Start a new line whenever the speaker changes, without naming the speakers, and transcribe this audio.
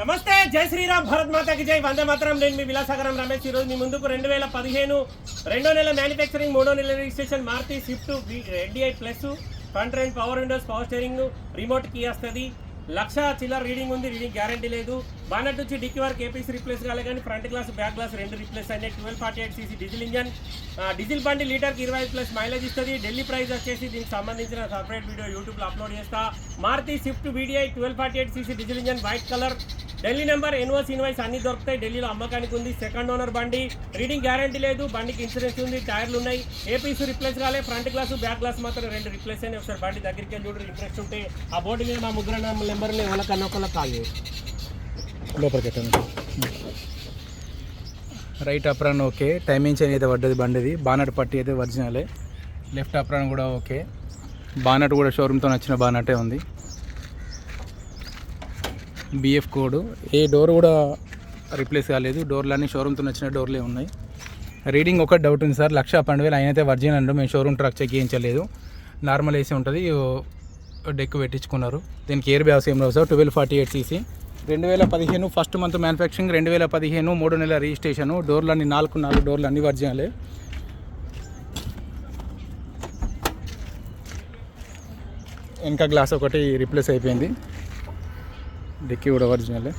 నమస్తే జై శ్రీరామ్ భారత్ మాతకి జై. వందే మాత్రం నేను మీ విలాసాగరం రమేష్. ఈ మీ ముందుకు రెండు వేల పదిహేను రెండో నెల మ్యానుఫ్యాక్చరింగ్ మూడో నెల registration Maruti Swift NDI plus. Front and power windows power steering remote key వస్తుంది. లక్ష చిల్లర రీడింగ్ ఉంది రీడింగ్ గ్యారంటీ లేదు. బానట్ నుంచి డిక్కి వరకు ఏపీసీ రీప్లేస్ కాలే కానీ ఫ్రంట్ గ్లాస్ బ్యాక్ గ్లాస్ రెండు రిప్లేస్ అయినాయి. Twelve forty eight CC diesel engine diesel బండి లీటర్కి ఇరవై ఐదు ప్లస్ మైలేజ్ ఇస్తుంది. ఢిల్లీ ప్రైస్ వచ్చేసి దీనికి సంబంధించిన సపరేట్ వీడియో యూట్యూబ్లో అప్లోడ్ చేస్తా. Maruti Swift VDI twelve forty eight CC diesel engine white colour Delhi number ఎన్ఓస్ invoice అన్ని దొరుకుతాయి. ఢిల్లీలో అమ్మకానికి ఉంది. సెకండ్ ఓనర్ బండి. రీడింగ్ గ్యారంటీ లేదు. బండికి ఇన్సూరెన్స్ ఉంది. టైర్లు ఉన్నాయి. ఏపీసీ రిప్లేస్ కాలే ఫ్రంట్ గ్లాస్ బ్యాక్ గ్లాస్ మాత్రం రెండు రిప్లేస్ అయినాయి. ఒకసారి బండి దగ్గరికి వెళ్ళి చూడరు ఇంట్రెస్ట్ ఉంటే ఆ బోర్డు మీద మా ముగ్గురు నెంబర్లు. ఎవరికన్నా ఒకళ్ళకి కాల్
లోపలికి పెట్టండి right apron okay. Timing chain అయితే పడ్డది బండిది. బానట్ పట్టి అయితే ఒరిజినలే. లెఫ్ట్ అప్రాన్ కూడా ఓకే. బానట్ కూడా షోరూమ్తో వచ్చిన బానటే ఉంది. బిఎఫ్ కోడ్ ఏ డోర్ కూడా రిప్లేస్ కాలేదు. డోర్లన్నీ షోరూమ్తో వచ్చిన డోర్లే ఉన్నాయి. రీడింగ్ ఒక డౌట్ ఉంది సార్. లక్ష పన్నెండు వేలు అయినైతే వర్జిన్ అండ్ మేము షోరూమ్ ట్రక్ చెక్ చేయించలేదు. నార్మల్ ఏసీ ఉంటుంది. డెక్ పెట్టించుకున్నారు. దీనికి ఎయిర్ బ్యాగ్స్ ఏం రావు sir. Twelve forty eight CC రెండు వేల పదిహేను ఫస్ట్ మంత్ మ్యానుఫ్యాక్చరింగ్ రెండు వేల పదిహేను మూడు నెలల రిజిస్ట్రేషను డోర్లన్నీ నాలుగు నాలుగు డోర్లు అన్ని వర్జినలే వెనక గ్లాస్ ఒకటి రిప్లేస్ అయిపోయింది. డిక్కీ కూడా ఒరిజినలే